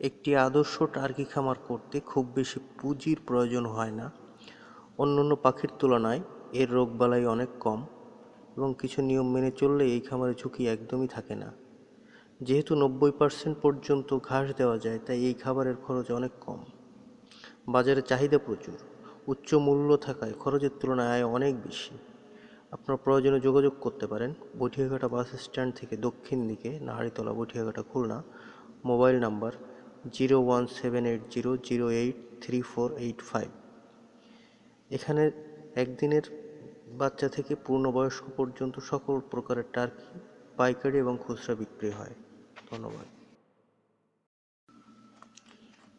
একটি আদর্শ টার্কি খামার করতে খুব বেশি পুঁজির প্রয়োজন হয় না। অন্যান্য পাখির তুলনায় এর রোগবালাই অনেক কম এবং কিছু নিয়ম মেনে চললে এই খামারে ঝুঁকি একদমই থাকে না। যেহেতু নব্বই পার্সেন্ট পর্যন্ত ঘাস দেওয়া যায়, তাই এই খাবারের খরচ অনেক কম। বাজারে চাহিদা প্রচুর, উচ্চ মূল্য থাকায় খরচের তুলনায় আয় অনেক বেশি। আপনার প্রয়োজনে যোগাযোগ করতে পারেন। বটিয়াঘাটা বাস স্ট্যান্ড থেকে দক্ষিণ দিকে, Naharitala Batiaghata Khulna, mobile number zero one seven eight zero zero eight three four eight five. এখানে একদিনের বাচ্চা থেকে পূর্ণবয়স্ক পর্যন্ত সকল প্রকারের টার্কি, পাইকারি এবং খুচরা বিক্রি হয়। ধন্যবাদ।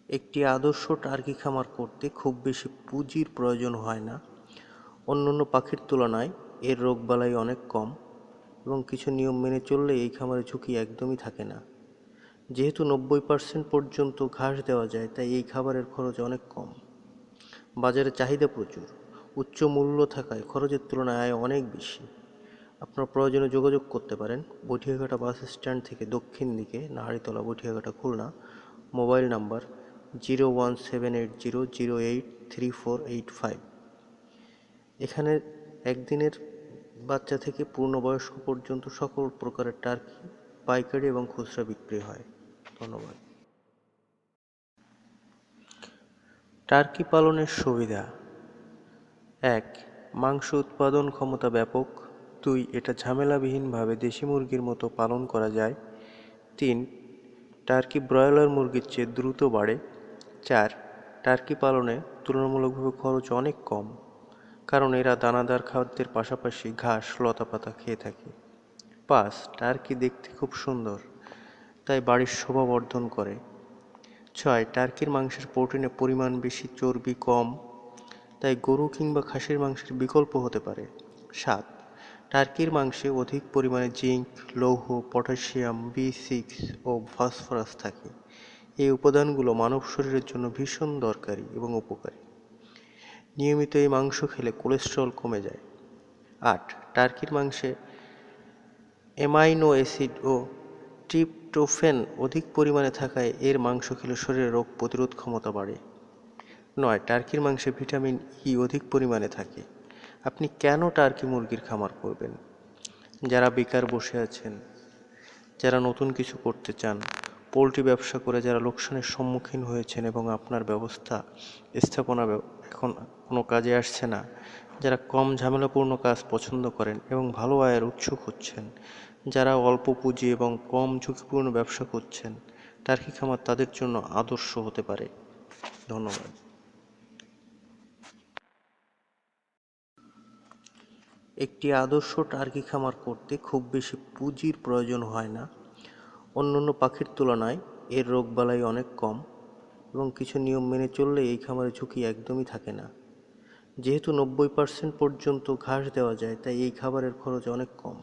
একটি আদর্শ টার্কি খামার করতে খুব বেশি পুঁজির প্রয়োজন হয় না। অন্যান্য পাখির তুলনায় এর রোগবালাই অনেক কম এবং কিছু নিয়ম মেনে চললে এই খামারে ঝুঁকি একদমই থাকে না। যেহেতু নব্বই পার্সেন্ট পর্যন্ত ঘাস দেওয়া যায়, তাই এই খাবারের খরচ অনেক কম। বাজারে চাহিদা প্রচুর। উচ্চ মূল্য থাকায় খরচের তুলনায় আয় অনেক বেশি। আপনার প্রয়োজনে যোগাযোগ করতে পারেন। বটিয়াঘাটা বাস স্ট্যান্ড থেকে দক্ষিণ দিকে, Naharitala Batiaghata Khulna. Mobile number zero one seven eight zero zero eight three four eight five. এখানে একদিনের বাচ্চা থেকে পূর্ণবয়স্ক পর্যন্ত সকল প্রকারের টার্কি, পাইকারি এবং খুচরা বিক্রি হয়। ধন্যবাদ। টার্কি পালনের সুবিধা। এক, মাংস উৎপাদন ক্ষমতা ব্যাপক। দুই, এটা ঝামেলাবিহীনভাবে দেশি মুরগির মতো পালন করা যায়। তিন, টার্কি ব্রয়লার মুরগির চেয়ে দ্রুত বাড়ে। চার, টার্কি পালনে তুলনামূলকভাবে খরচ অনেক কম, কারণ এরা দানাদার খাদ্যের পাশাপাশি ঘাস, লতাপাতা খেয়ে থাকে। পাঁচ, টার্কি দেখতে খুব সুন্দর। তাই বাড়ির শোভা বর্ধন করে। ছয়, টার্কির মাংসের প্রোটিনের পরিমাণ বেশি চর্বি কম, তাই গরু কিংবা খাসির মাংসের বিকল্প হতে পারে। সাত, টার্কির মাংসে অধিক পরিমাণে জিঙ্ক লৌহ, পটাশিয়াম, বি সিক্স ও ফসফরাস থাকে। এই উপাদানগুলো মানব শরীরের জন্য ভীষণ দরকারি এবং উপকারী। নিয়মিত এই মাংস খেলে কোলেস্ট্রল কমে যায়। আট, টার্কির মাংসে অ্যামাইনো অ্যাসিড ও ট্রিপটোফেন অধিক পরিমাণে থাকায় এর মাংস খেলে শরীরে রোগ প্রতিরোধ ক্ষমতা বাড়ে। নয়, টার্কির মাংসে ভিটামিন ই অধিক পরিমাণে থাকে। আপনি কেন টার্কি মুরগির খামার করবেন? যারা বেকার বসে আছেন, যারা নতুন কিছু করতে চান, পোলট্রি ব্যবসা করে যারা লোকসানের সম্মুখীন হয়েছেন এবং আপনার ব্যবস্থা, স্থাপনা এখন কোনো কাজে আসছে না, যারা কম ঝামেলাপূর্ণ কাজ পছন্দ করেন এবং ভালো আয়ের উৎসুক হচ্ছেন যারা অল্প পুঁজি এবং কম ঝুঁকিপূর্ণ ব্যবসা করছেন টার্কি খামার তাদের জন্য আদর্শ হতে পারে? ধন্যবাদ। একটি আদর্শ টার্কি খামার করতে খুব বেশি পুঁজির প্রয়োজন হয় না। অন্যান্য পাখির তুলনায় এর রোগবালাই অনেক কম এবং কিছু নিয়ম মেনে চললে এই খামারে ঝুঁকি একদমই থাকে না। যেহেতু নব্বই পার্সেন্ট পর্যন্ত ঘাস দেওয়া যায়, তাই এই খাবারের খরচ অনেক কম।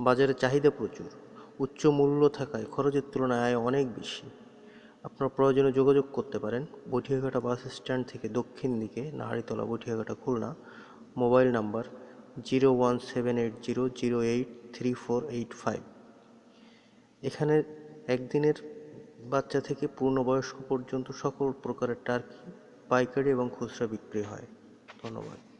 বাজারে চাহিদা প্রচুর, উচ্চ মূল্য থাকায় খরচের তুলনায় আয় অনেক বেশি। আপনার প্রয়োজনে যোগাযোগ করতে পারেন। বটিয়াঘাটা বাস স্ট্যান্ড থেকে দক্ষিণ দিকে, Naharitala Batiaghata Khulna, mobile number zero one seven eight zero zero eight three four eight five. এখানে একদিনের বাচ্চা থেকে পূর্ণবয়স্ক পর্যন্ত সকল প্রকারের টার্কি, পাইকারি এবং খুচরা বিক্রি হয়। ধন্যবাদ।